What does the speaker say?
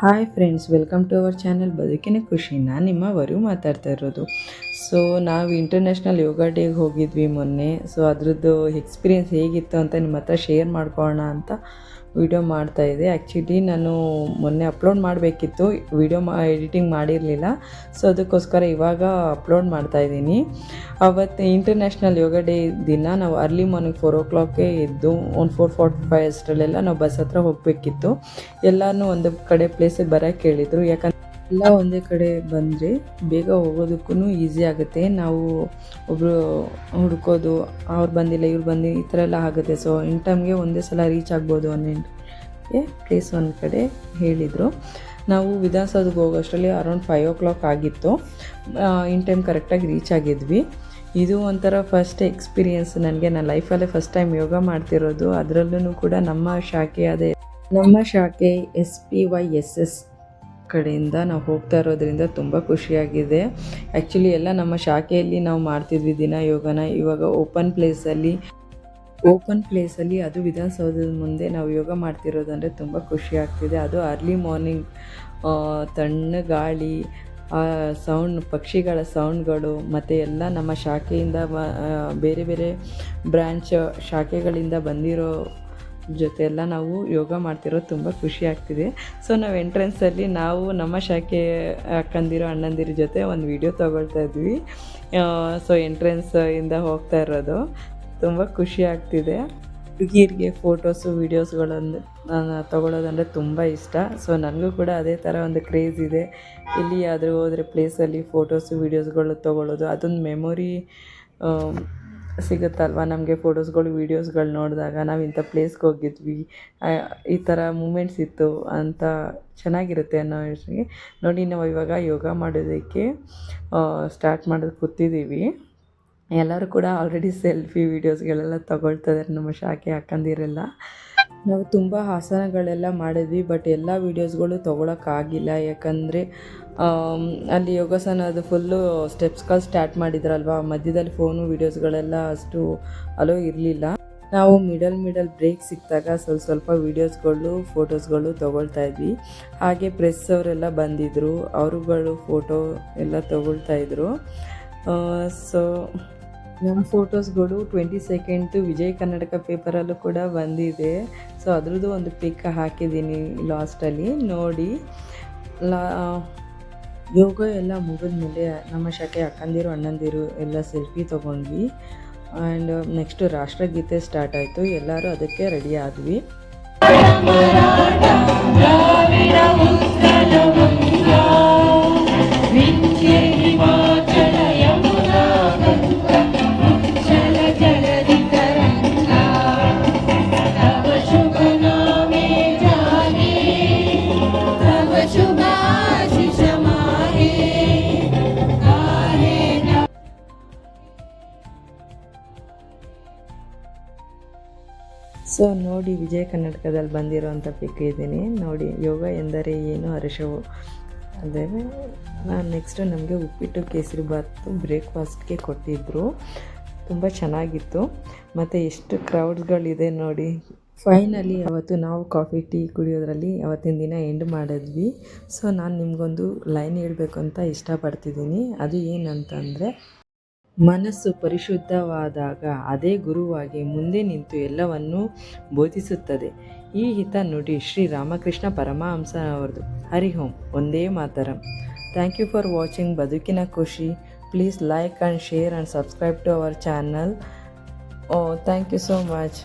Hi friends welcome to our channel ಬದುಕಿನ ಖುಷಿ ನಾನು ನಿಮ್ಮ ವರು ಮಾತಾಡ್ತಾ ಇರೋದು. ಸೊ ನಾವು ಇಂಟರ್ನ್ಯಾಷನಲ್ ಯೋಗ ಡೇಗೆ ಹೋಗಿದ್ವಿ ಮೊನ್ನೆ. ಸೊ ಅದರದ್ದು ಎಕ್ಸ್ಪೀರಿಯೆನ್ಸ್ ಹೇಗಿತ್ತು ಅಂತ ನಿಮ್ಮ ಹತ್ರ ಶೇರ್ ಮಾಡ್ಕೊಳ್ಳೋಣ ಅಂತ ವಿಡಿಯೋ ಮಾಡ್ತಾ ಇದ್ದೆ. ಆ್ಯಕ್ಚುಲಿ ನಾನು ಮೊನ್ನೆ ಅಪ್ಲೋಡ್ ಮಾಡಬೇಕಿತ್ತು. ವಿಡಿಯೋ ಮಾ ಎಡಿಟಿಂಗ್ ಮಾಡಿರಲಿಲ್ಲ. ಸೊ ಅದಕ್ಕೋಸ್ಕರ ಇವಾಗ ಅಪ್ಲೋಡ್ ಮಾಡ್ತಾ ಇದ್ದೀನಿ. ಅವತ್ತು ಇಂಟರ್ನ್ಯಾಷನಲ್ ಯೋಗ ಡೇ ದಿನ ನಾವು ಅರ್ಲಿ ಮಾರ್ನಿಂಗ್ ಫೋರ್ ಓ ಕ್ಲಾಕ್ಗೆ ಇದ್ದು ಒಂದು ಫೋರ್ ಫಾರ್ಟಿ ಫೈವ್ ಅಷ್ಟರಲ್ಲೆಲ್ಲ ನಾವು ಬಸ್ ಹತ್ರ ಹೋಗಬೇಕಿತ್ತು. ಎಲ್ಲನೂ ಒಂದು ಕಡೆ ಪ್ಲೇಸಿಗೆ ಬರೋಕ್ಕೆ ಹೇಳಿದರು. ಯಾಕಂದ್ರೆ ಎಲ್ಲ ಒಂದೇ ಕಡೆ ಬಂದರೆ ಬೇಗ ಹೋಗೋದಕ್ಕೂ ಈಸಿ ಆಗುತ್ತೆ. ನಾವು ಒಬ್ಬರು ಹುಡ್ಕೋದು, ಅವ್ರು ಬಂದಿಲ್ಲ, ಇವ್ರು ಬಂದಿಲ್ಲ ಈ ಥರ ಎಲ್ಲ ಆಗುತ್ತೆ. ಸೊ ಇನ್ ಟೈಮ್ಗೆ ಒಂದೇ ಸಲ ರೀಚ್ ಆಗ್ಬೋದು ಅನ್ನೋಕ್ಕೆ ಪ್ಲೇಸ್ ಒಂದು ಕಡೆ ಹೇಳಿದರು. ನಾವು ವಿಧಾನಸೌಧಕ್ಕೆ ಹೋಗೋಷ್ಟರಲ್ಲಿ ಅರೌಂಡ್ ಫೈವ್ ಓ ಕ್ಲಾಕ್ ಆಗಿತ್ತು ಇನ್ ಟೈಮ್ ಕರೆಕ್ಟಾಗಿ ರೀಚ್ ಆಗಿದ್ವಿ. ಇದು ಒಂಥರ ಫಸ್ಟ್ ಎಕ್ಸ್ಪೀರಿಯೆನ್ಸ್ ನನಗೆ. ನನ್ನ ಲೈಫಲ್ಲೇ ಫಸ್ಟ್ ಟೈಮ್ ಯೋಗ ಮಾಡ್ತಿರೋದು. ಅದರಲ್ಲೂ ಕೂಡ ನಮ್ಮ ಶಾಖೆ ಅದೇ. ನಮ್ಮ ಶಾಖೆ S P Y S S ಕಡೆಯಿಂದ ನಾವು ಹೋಗ್ತಾ ಇರೋದ್ರಿಂದ ತುಂಬ ಖುಷಿಯಾಗಿದೆ. ಆ್ಯಕ್ಚುಲಿ ಎಲ್ಲ ನಮ್ಮ ಶಾಖೆಯಲ್ಲಿ ನಾವು ಮಾಡ್ತಿದ್ವಿ ದಿನ ಯೋಗನ. ಇವಾಗ ಓಪನ್ ಪ್ಲೇಸಲ್ಲಿ ಓಪನ್ ಪ್ಲೇಸಲ್ಲಿ ಅದು ವಿಧಾನಸೌಧದ ಮುಂದೆ ನಾವು ಯೋಗ ಮಾಡ್ತಿರೋದಂದರೆ ತುಂಬ ಖುಷಿ ಆಗ್ತಿದೆ. ಅದು ಅರ್ಲಿ ಮಾರ್ನಿಂಗ್ ತಣ್ಣ ಗಾಳಿ ಸೌಂಡ್ ಪಕ್ಷಿಗಳ ಸೌಂಡ್ಗಳು ಮತ್ತು ಎಲ್ಲ ನಮ್ಮ ಶಾಖೆಯಿಂದ ಬೇರೆ ಬೇರೆ ಬ್ರ್ಯಾಂಚ್ ಶಾಖೆಗಳಿಂದ ಬಂದಿರೋ ಜೊತೆ ಎಲ್ಲ ನಾವು ಯೋಗ ಮಾಡ್ತಿರೋದು ತುಂಬ ಖುಷಿ ಆಗ್ತಿದೆ. ಸೊ ನಾವು ಎಂಟ್ರೆನ್ಸಲ್ಲಿ ನಾವು ನಮ್ಮ ಶಾಖೆ ಅಕ್ಕಂದಿರೋ, ಅಣ್ಣಂದಿರ ಜೊತೆ ಒಂದು ವಿಡಿಯೋ ತೊಗೊಳ್ತಾ ಇದ್ವಿ. ಸೊ ಎಂಟ್ರೆನ್ಸ್ ಇಂದ ಹೋಗ್ತಾ ಇರೋದು. ತುಂಬ ಖುಷಿ ಆಗ್ತಿದೆ. ಹುಡುಗಿಯರಿಗೆ ಫೋಟೋಸು ವೀಡಿಯೋಸ್ಗಳನ್ನು ತೊಗೊಳೋದಂದರೆ ತುಂಬ ಇಷ್ಟ. ಸೊ ನನಗೂ ಕೂಡ ಅದೇ ಥರ ಒಂದು ಕ್ರೇಜ್ ಇದೆ. ಎಲ್ಲಿಯಾದರೂ ಹೋದರೆ ಪ್ಲೇಸಲ್ಲಿ ಫೋಟೋಸು ವೀಡಿಯೋಸ್ಗಳು ತೊಗೊಳ್ಳೋದು ಅದೊಂದು ಮೆಮೊರಿ ಸಿಗುತ್ತಲ್ವ ನಮಗೆ ಫೋಟೋಸ್ಗಳು, ವೀಡಿಯೋಸ್ಗಳು ನೋಡಿದಾಗ? ನಾವು ಇಂಥ ಪ್ಲೇಸ್ಗೆ ಹೋಗಿದ್ವಿ. ಈ ಥರ ಮೂಮೆಂಟ್ಸ್ ಇತ್ತು ಅಂತ ಚೆನ್ನಾಗಿರುತ್ತೆ ಅನ್ನೋ ಯೋಚನೆಗೆ ನೋಡಿ, ನಾವು ಇವಾಗ ಯೋಗ ಮಾಡೋದಕ್ಕೆ ಸ್ಟಾರ್ಟ್ ಮಾಡೋದು ಕೂತಿದ್ದೀವಿ. ಎಲ್ಲರೂ ಕೂಡ ಆಲ್ರೆಡಿ ಸೆಲ್ಫಿ ವೀಡಿಯೋಸ್ಗಳೆಲ್ಲ ತಗೊಳ್ತಾ ಇದ್ದಾರೆ ನಮ್ಮ ಶಾಖೆ ಹಾಕಂದಿರೆಲ್ಲ. ನಾವು ತುಂಬ ಆಸನಗಳೆಲ್ಲ ಮಾಡಿದ್ವಿ ಬಟ್ ಎಲ್ಲ ವೀಡಿಯೋಸ್ಗಳು ತೊಗೊಳಕ್ಕಾಗಿಲ್ಲ. ಯಾಕಂದರೆ ಅಲ್ಲಿ ಯೋಗಾಸನ ಅದು ಫುಲ್ಲು ಸ್ಟೆಪ್ಸ್ಗಳು ಸ್ಟಾರ್ಟ್ ಮಾಡಿದ್ರಲ್ವ? ಮಧ್ಯದಲ್ಲಿ ಫೋನು ವೀಡಿಯೋಸ್ಗಳೆಲ್ಲ ಅಷ್ಟು ಅಲೋ ಇರಲಿಲ್ಲ. ನಾವು ಮಿಡಲ್ ಮಿಡಲ್ ಬ್ರೇಕ್ ಸಿಕ್ಕಿದಾಗ ಸ್ವಲ್ಪ ಸ್ವಲ್ಪ ವೀಡಿಯೋಸ್ಗಳು ಫೋಟೋಸ್ಗಳು ತೊಗೊಳ್ತಾ ಇದ್ವಿ. ಹಾಗೆ ಪ್ರೆಸ್ ಅವರೆಲ್ಲ ಬಂದಿದ್ದರು ಅವರುಗಳು ಫೋಟೋ ಎಲ್ಲ ತೊಗೊಳ್ತಾ ಇದ್ರು. ಸೊ ನಮ್ಮ ಫೋಟೋಸ್ಗಳು ಟ್ವೆಂಟಿ ಸೆಕೆಂಡ್ ವಿಜಯ್ ಕರ್ನಾಟಕ ಪೇಪರಲ್ಲೂ ಕೂಡ ಬಂದಿದೆ. ಸೊ ಅದ್ರದ್ದು ಒಂದು ಪಿಕ್ ಹಾಕಿದ್ದೀನಿ ಲಾಸ್ಟಲ್ಲಿ ನೋಡಿ, ಲಾ, ಯೋಗ ಎಲ್ಲ ಮುಗಿದ್ಮೇಲೆ ನಮ್ಮ ಶಾಖೆ ಅಕ್ಕಂದಿರು, ಅಣ್ಣಂದಿರು ಎಲ್ಲ ಸೆಲ್ಫಿ ತೊಗೊಂಡ್ವಿ. ಆ್ಯಂಡ್ ನೆಕ್ಸ್ಟು ರಾಷ್ಟ್ರಗೀತೆ ಸ್ಟಾರ್ಟ್ ಆಯಿತು. ಎಲ್ಲರೂ ಅದಕ್ಕೆ ರೆಡಿ ಆದ್ವಿ. ಸೊ ನೋಡಿ ವಿಜಯ ಕರ್ನಾಟಕದಲ್ಲಿ ಬಂದಿರುವಂಥ ಪಿಕ್ ಇದ್ದೀನಿ. ನೋಡಿ, ಯೋಗ ಎಂದರೆ ಏನು, ಹರ್ಷವು? ಅಂದರೆ, ನಾನು ನೆಕ್ಸ್ಟು ನಮಗೆ ಉಪ್ಪಿಟ್ಟು ಕೇಸರಿ ಬಾತು ಬ್ರೇಕ್ಫಾಸ್ಟ್ಗೆ ಕೊಟ್ಟಿದ್ದರು ತುಂಬ ಚೆನ್ನಾಗಿತ್ತು. ಮತ್ತು ಎಷ್ಟು ಕ್ರೌಡ್ಸ್ಗಳಿದೆ ನೋಡಿ. ಫೈನಲಿ ಅವತ್ತು ನಾವು ಕಾಫಿ ಟೀ ಕುಡಿಯೋದ್ರಲ್ಲಿ ಅವತ್ತಿನ ದಿನ ಎಂಡ್ ಮಾಡಿದ್ವಿ. ಸೊ ನಾನು ನಿಮಗೊಂದು ಲೈನ್ ಹೇಳಬೇಕು ಅಂತ ಇಷ್ಟಪಡ್ತಿದ್ದೀನಿ. ಅದು ಏನಂತಂದರೆ ಮನಸ್ಸು ಪರಿಶುದ್ಧವಾದಾಗ ಅದೇ ಗುರುವಾಗಿ ಮುಂದೆ ನಿಂತು ಎಲ್ಲವನ್ನೂ ಬೋಧಿಸುತ್ತದೆ. ಈ ಹಿತ ನುಡಿ ಶ್ರೀ ರಾಮಕೃಷ್ಣ ಪರಮಹಂಸ ಹರಿ ಓಂ. ಒಂದೇ ಮಾತರಂ. ಥ್ಯಾಂಕ್ ಯು ಫಾರ್ ವಾಚಿಂಗ್ ಬದುಕಿನ ಖುಷಿ. Please like and share and subscribe to our channel oh thank you so much